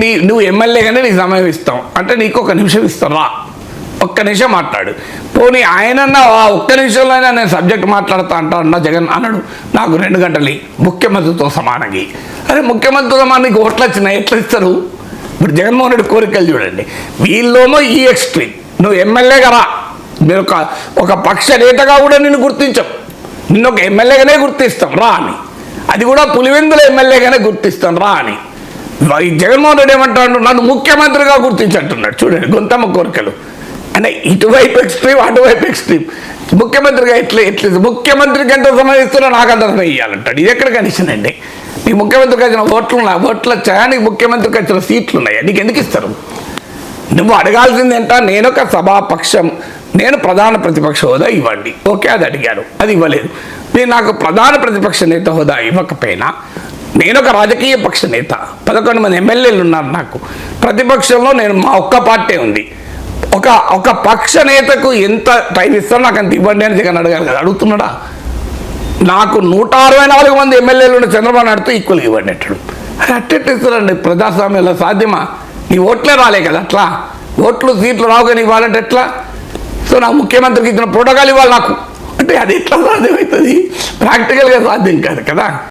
నీ నువ్వు ఎమ్మెల్యేగానే నీకు సమయం ఇస్తాం. అంటే నీకు ఒక నిమిషం ఇస్తాం. రా. ఒక్క నిమిషం మాట్లాడు. పోనీ ఆయనన్నా ఆ ఒక్క నిమిషంలోనే నేను సబ్జెక్ట్ మాట్లాడతా అంటా అన్న జగన్ అన్నాడు నాకు రెండు గంటలు ముఖ్యమంత్రితో సమానంగా. అరే ముఖ్యమంత్రితో సమానం నీకు ఓట్లు వచ్చినాయి ఎట్లా ఇస్తారు? ఇప్పుడు జగన్మోహన్ రెడ్డి కోరికలు చూడండి. వీళ్ళేమో ఈ ఎక్స్ట్రీమ్. నువ్వు ఎమ్మెల్యేగా రా. మీరు ఒక ఒక పక్ష నేతగా కూడా నిన్ను గుర్తించం. నిన్ను ఒక ఎమ్మెల్యేగానే గుర్తిస్తాం. రా అని. అది కూడా పులివెందుల ఎమ్మెల్యేగానే గుర్తిస్తాం. రా అని. ఈ జగన్మోహన్ రెడ్డి ఏమంటాడు? నన్ను ముఖ్యమంత్రిగా గుర్తించంటున్నాడు. చూడండి గొంతమ్మ కోరికలు. అంటే ఇటువైపు ఎక్స్ట్రీమ్ అటువైపు ఎక్స్ట్రీమ్ ముఖ్యమంత్రిగా ఎట్లా ఎట్లా ముఖ్యమంత్రికి ఎంత సమయం ఇస్తున్నా నాకు అంత సమయం ఇవ్వాలంటాడు ఇది ఎక్కడ కనిషన్ అండి నీకు ముఖ్యమంత్రికి వచ్చిన ఓట్లు ఉన్నాయి ఓట్ల చయానికి ముఖ్యమంత్రికి వచ్చిన సీట్లు ఉన్నాయా నీకు ఎందుకు ఇస్తారు? నువ్వు అడగాల్సింది ఏంట? నేను ఒక సభాపక్షం. నేను ప్రధాన ప్రతిపక్ష హోదా ఇవ్వండి. ఓకే అది అడిగారు. అది ఇవ్వలేదు. నేను నాకు ప్రధాన ప్రతిపక్ష నేత హోదా ఇవ్వకపోయినా నేను ఒక రాజకీయ పక్ష నేత. పదకొండు మంది ఎమ్మెల్యేలు ఉన్నారు నాకు. ప్రతిపక్షంలో నేను మా ఒక్క పార్టీ ఉంది. ఒక ఒక పక్ష నేతకు ఎంత టైం ఇస్తారో నాకు అంత ఇవ్వండి అని జగన్ అడగాలి కదా. అడుగుతున్నాడా? నాకు నూట అరవై నాలుగు మంది ఎమ్మెల్యేలు ఉన్న చంద్రబాబు నాయుడుతో ఈక్వల్గా ఇవ్వండి అంటాడు. అది అట్టెట్ ఇస్తారండి ప్రజాస్వామ్యంలో సాధ్యమా? నీ ఓట్లే రాలే కదా అట్లా? ఓట్లు సీట్లు రావు కానీ ఇవ్వాలంటే ఎట్లా? సో నాకు ముఖ్యమంత్రికి ఇచ్చిన ప్రోటోకాల్ ఇవ్వాలి నాకు. అంటే అది ఎట్లా సాధ్యమవుతుంది? ప్రాక్టికల్గా సాధ్యం కాదు కదా.